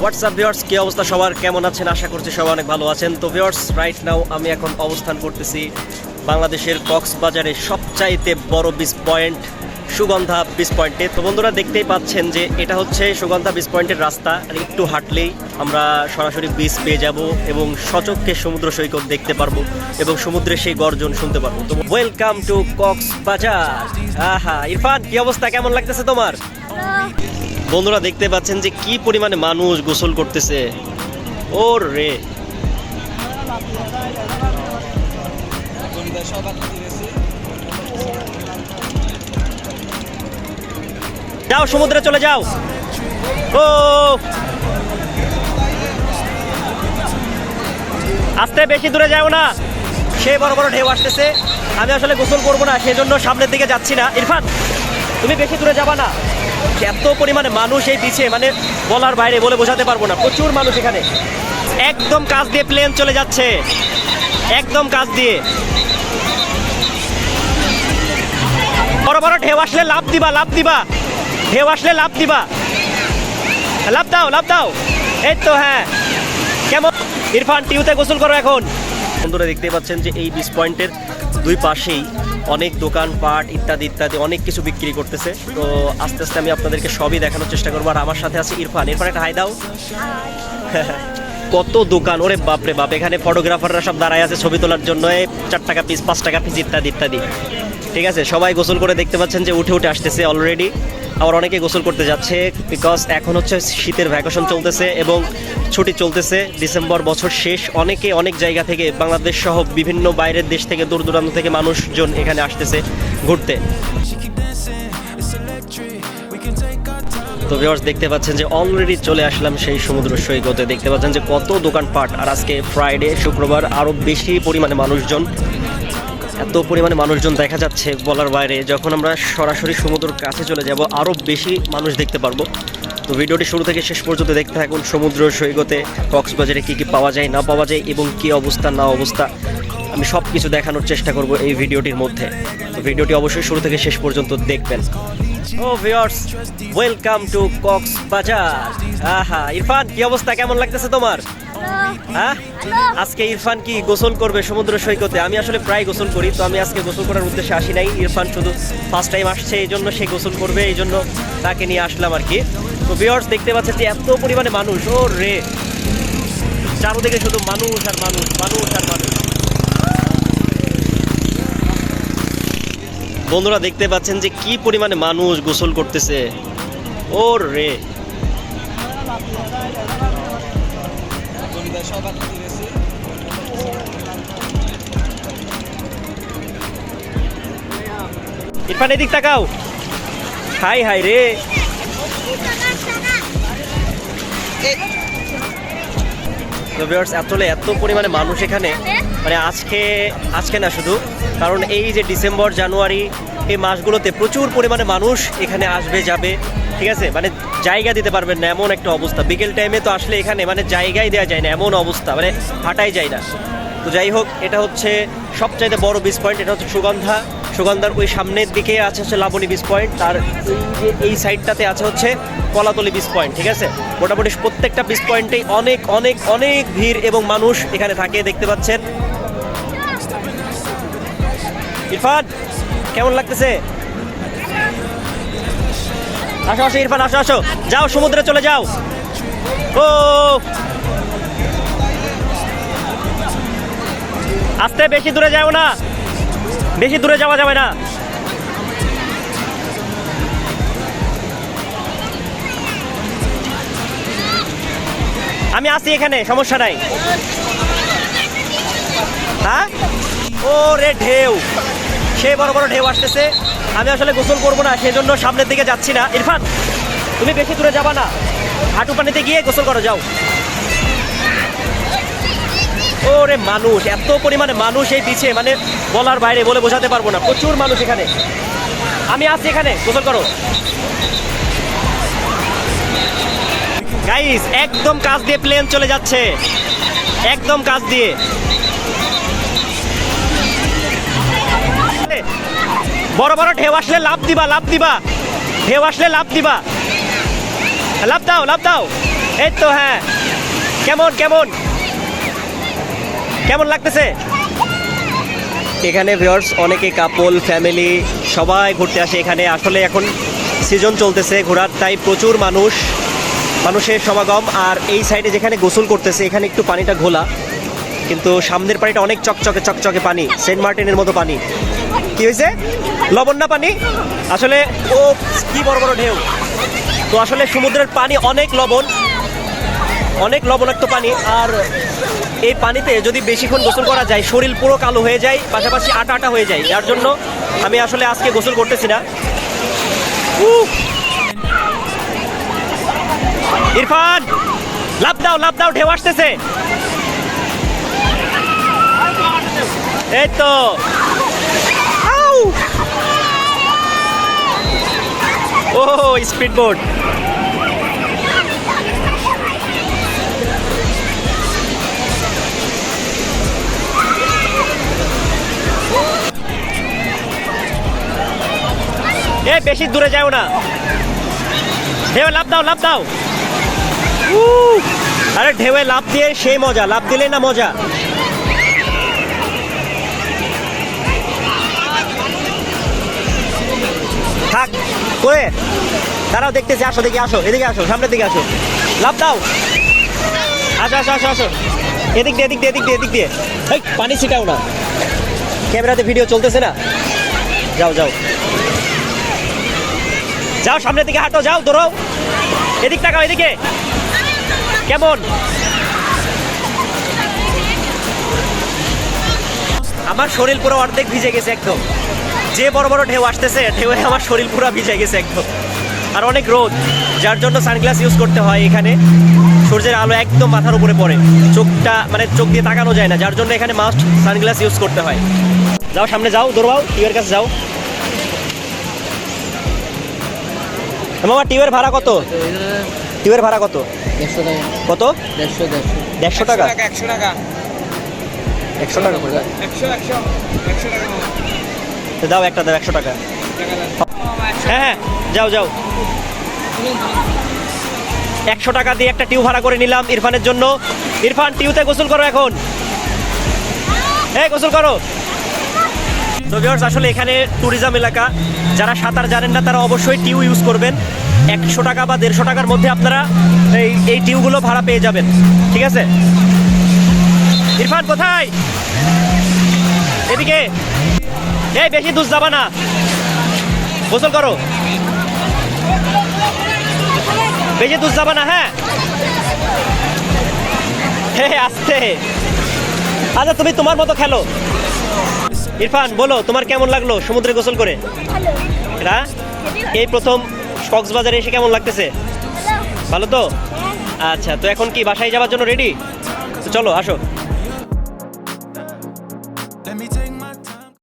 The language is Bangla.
হোয়াটসঅ্যাপ ভিউয়ার্স কি অবস্থা সবার? কেমন আছেন? আশা করছি সবাই অনেক ভালো আছেন। তো ভিউয়ার্স রাইট নাও আমি এখন অবস্থান করতেছি বাংলাদেশের কক্সবাজারে সবচাইতে বড় বিচ পয়েন্ট সুগন্ধা বিচ পয়েন্টে তো বন্ধুরা, দেখতেই পাচ্ছেন যে এটা হচ্ছে সুগন্ধা বিচ পয়েন্টের রাস্তা। আর একটু হাঁটলেই আমরা সরাসরি বিচ পেয়ে যাব এবং সচক্ষে সমুদ্র সৈকত দেখতে পারব এবং সমুদ্রের সেই গর্জন শুনতে পারব। তো ওয়েলকাম টু কক্সবাজার। আহা, ইরফান, কি অবস্থা? কেমন লাগতেছে তোমার? বন্ধুরা দেখতে পাচ্ছেন যে কি পরিমাণে মানুষ গোসল করতেছে। ওর। রে যাও, সমুদ্রে চলে যাও। ও। আস্তে বেশি দূরে যাও না। সে বড় বড় ঢেউ আসতেছে। আমি আসলে গোসল করব না, সেজন্য সামনের দিকে যাচ্ছি না। ইরফান, তুমি বেশি দূরে যাবা না। এত পরিমাণে মানুষ এই পিছে মানে বলার বাইরে বলে বোঝাতে পারব না। প্রচুর মানুষ এখানে। একদম কাজ দিয়ে প্লেন চলে যাচ্ছে। একদম কাজ দিয়ে। বড় বড় ঢেউ আসলে লাভ দিবা লাভ দিবা। ঢেউ আসলে লাভ দিবা। লাভ দাও লাভ দাও। এই তো হ্যাঁ। কেমন? ইরফান, টিউতে গোসল করো এখন। বন্ধুরা দেখতে পাচ্ছেন যে এই বিস পয়েন্টের দুই পাশেই অনেক দোকান পাট ইত্যাদি ইত্যাদি অনেক কিছু বিক্রি করতেছে। তো আস্তে আস্তে আমি আপনাদেরকে সবই দেখানোর চেষ্টা করব। আর আমার সাথে আছে ইরফান। ইরফান একটা হাই দাও। কত দোকান ওরে বাপরে বাপ। এখানে ফটোগ্রাফাররা সব দাঁড়ায় আছে ছবি তোলার জন্য। চার টাকা পিস পাঁচ টাকা পিস ইত্যাদি ইত্যাদি। ঠিক আছে, সবাই গোসল করে দেখতে পাচ্ছেন যে উঠে উঠে আসতেছে অলরেডি আবার অনেকে গোসল করতে যাচ্ছে বিকজ এখন হচ্ছে শীতের ভ্যাকেশন চলতেছে এবং ছুটি চলতেছে ডিসেম্বর বছর শেষ। অনেকে অনেক জায়গা থেকে বাংলাদেশ সহ বিভিন্ন বাইরের দেশ থেকে, দূর দূরান্ত থেকে মানুষজন এখানে আসতেছে ঘুরতে। তো ভিউয়ার্স দেখতে পাচ্ছেন যে অলরেডি চলে আসলাম সেই সমুদ্র সৈকতে। দেখতে পাচ্ছেন যে কত দোকানপাট। আর আজকে ফ্রাইডে শুক্রবার আরও বেশি পরিমাণে মানুষজন এত পরিমাণে মানুষজন দেখা যাচ্ছে বলার বাইরে, যখন আমরা সরাসরি সমুদ্রের কাছে চলে যাব আরও বেশি মানুষ দেখতে পারব। তো ভিডিওটি শুরু থেকে শেষ পর্যন্ত দেখতে থাকুন, সমুদ্র সৈকতে কক্সবাজারে কী কী পাওয়া যায়, না পাওয়া যায়, এবং কী অবস্থা, না অবস্থা। আমি সব কিছু দেখানোর চেষ্টা করব এই ভিডিওটির মধ্যে। তো ভিডিওটি অবশ্যই শুরু থেকে শেষ পর্যন্ত দেখবেন। Welcome to Cox's Bazar. আহা, ইরফান, কি অবস্থা? কেমন লাগতেছে তোমার? হ্যাঁ? আজকে ইরফান কি গোসল করবে সমুদ্র সৈকতে? আমি আসলে প্রায় গোসল করি, তো আমি আজকে গোসল করার উদ্দেশ্যে আসি নাই। ইরফান শুধু ফার্স্ট টাইম আসছে, এই জন্য সে গোসল করবে, এই জন্য তাকে নিয়ে আসলাম আর কি। তো ভিউয়ার্স দেখতে পাচ্ছেন যে এত পরিমাণে মানুষ ও রে চারোদিকে শুধু মানুষ আর মানুষ মানুষ আর মানুষ। বন্ধুরা, দেখতে পাচ্ছেন যে কি পরিমাণে মানুষ গোসল করতেছে। ও রে ইরফান, এদিক তাকাও। হাই হাই রে। আসলে এত পরিমাণে মানুষ এখানে। মানে আজকে আজকে না শুধু। কারণ এই যে ডিসেম্বর জানুয়ারি এই মাসগুলোতে প্রচুর পরিমাণে মানুষ এখানে আসবে, যাবে, ঠিক আছে? মানে জায়গা দিতে পারবেন না, এমন একটা অবস্থা। বিকেল টাইমে তো আসলে এখানে মানে জায়গায় দেওয়া যায় না, এমন অবস্থা মানে হাঁটাই যায় না। তো যাই হোক, এটা হচ্ছে সবচাইতে বড় বিচ পয়েন্ট এটা হচ্ছে সুগন্ধা। সুগন্ধার ওই সামনের দিকে আছে হচ্ছে লাবণী বিচ পয়েন্ট তার এই এই সাইডটাতে আছে হচ্ছে কলাতলি বিচ পয়েন্ট ঠিক আছে? মোটামুটি প্রত্যেকটা বিচ পয়েন্টেই অনেক অনেক অনেক ভিড় এবং মানুষ এখানে থাকে, দেখতে পাচ্ছেন। ইরফান! কেমন লাগতেছে? আসো আসো, ইরফান, আসো আসো। যাও, সমুদ্রে চলে যাও। ও! আস্তে, বেশি দূরে যাও না। বেশি দূরে যাওয়া যাবে না। আমি আছি এখানে, সমস্যা নাই। হ্যাঁ? ও রে ঢেউ। সে বড় বড় ঢেউ আসতেছে। আমি আসলে গোসল করব না, সেজন্য সামনের দিকে যাচ্ছি না। ইরফান, তুমি বেশি দূরে যাবা না। হাঁটু পানিতে গিয়ে গোসল করো, যাও। ওরে মানুষ, এত পরিমাণে মানুষ এই পিছে মানে বলার বাইরে বলে বোঝাতে পারব না। প্রচুর মানুষ এখানে। আমি আছি এখানে, গোসল করো। গাইস একদম কাজ দিয়ে প্লেন চলে যাচ্ছে। একদম কাজ দিয়ে। বড় বড় ঢেউ আসলে লাভ দিবা লাভ দিবা। ঢেউ আসলে লাভ দিবা। লাভ দাও লাভ দাও। এই তো হ্যাঁ। কেমন কেমন? কেমন লাগতেছে? এখানে ভিউয়ার্স অনেকে কাপল ফ্যামিলি সবাই ঘুরতে আসে এখানে। আসলে এখন সিজন চলতেছে, ঘোরার তাই প্রচুর মানুষ, মানুষের সমাগম। আর এই সাইডে যেখানে গোসল করতেছে, এখানে একটু পানিটা ঘোলা। কিন্তু সামনের পানিটা অনেক চকচকে চকচকে পানি। সেন্ট মার্টিনের মতো পানি। কি হয়েছে? লবণ না পানি? আসলে, ও, কি বড় বড় ঢেউ। তো আসলে সমুদ্রের পানি অনেক লবণ, অনেক লবণাক্ত পানি, আর এই পানিতে যদি বেশিক্ষণ গোসল করা যায়, শরীর পুরো কালো হয়ে যায়, পাশাপাশি আটা আটা হয়ে যায়। যার জন্য আমি আসলে আজকে গোসল করতেছি না! ইরফান! লাভ দাও লাভ দাও, ঢেউ আসতেছে। এই তো। ও স্পিড বোট এ, বেশি দূরে যাও না। ঢেউ লাভ দাও লাভ দাও! আরে ঢেউয়ে লাভ দিয়ে সেই মজা লাভ দিলে না মজা। করে। দাঁড়াও, দেখতেছি, আসো, দেখে, আসো, এদিকে আসো, সামনের দিকে আসো। লাভ দাও। আসো আসো আসো আসো। এদিক দিয়ে এদিক দিয়ে এদিক দিয়ে এদিক দিয়ে। এই পানি ছিটাও না। ক্যামেরাতে ভিডিও চলতেছে না? যাও যাও। যাও, সামনের দিকে হাঁটো, যাও, দৌড়াও। এদিক তাকাও, এদিকে। কেমন? আমার শরীর পুরো অর্ধেক ভিজে গেছে একদম। যে বড় বড় ঢেউ আসতেছে ঢেউয়ে আমার শরীর পুরো ভিজে গেছে একদম। আর অনেক রোদ যার জন্য সানগ্লাস ইউজ করতে হয় এখানে। সূর্যের আলো একদম মাথার উপরে পড়ে। চোখটা মানে চোখ দিয়ে তাকানো যায় না যার জন্য এখানে মাস্ট সানগ্লাস ইউজ করতে হয়। যাও সামনে যাও দৌড়াও টিউবের কাছে যাও। মামা টিউবের ভাড়া কত? টিউবের ভাড়া কত? কত? দেড়শো টাকা? একশো টাকা একশো টাকা। একশো টাকা। দাও একটা, দাও একশো টাকা। হ্যাঁ হ্যাঁ যাও যাও। একশো টাকা দিয়ে একটা টিউ ভাড়া করে নিলাম ইরফানের জন্য। ইরফান, টিউতে গোসল করো এখন। হ্যাঁ গোসল করো। তো আসলে এখানে ট্যুরিজম এলাকা। যারা সাঁতার জানেন না, তারা অবশ্যই টিউ ইউজ করবেন। একশো টাকা বা দেড়শো টাকার মধ্যে আপনারা এই এই টিউগুলো ভাড়া পেয়ে যাবেন। ঠিক আছে? ইরফান, কোথায়? এদিকে। এই, বেশি দূর যাবা না। গোসল করো। বেশি দূর যাবা না হ্যাঁ? হ্যাঁ আসতে আচ্ছা তুমি তোমার মতো খেলো। ইরফান, বলো, তোমার কেমন লাগল সমুদ্রে গোসল করে? না এই প্রথম কক্সবাজারে এসে কেমন লাগতেছে? ভালো তো? আচ্ছা তো এখন কি বাসায় যাওয়ার জন্য রেডি চলো, আসো।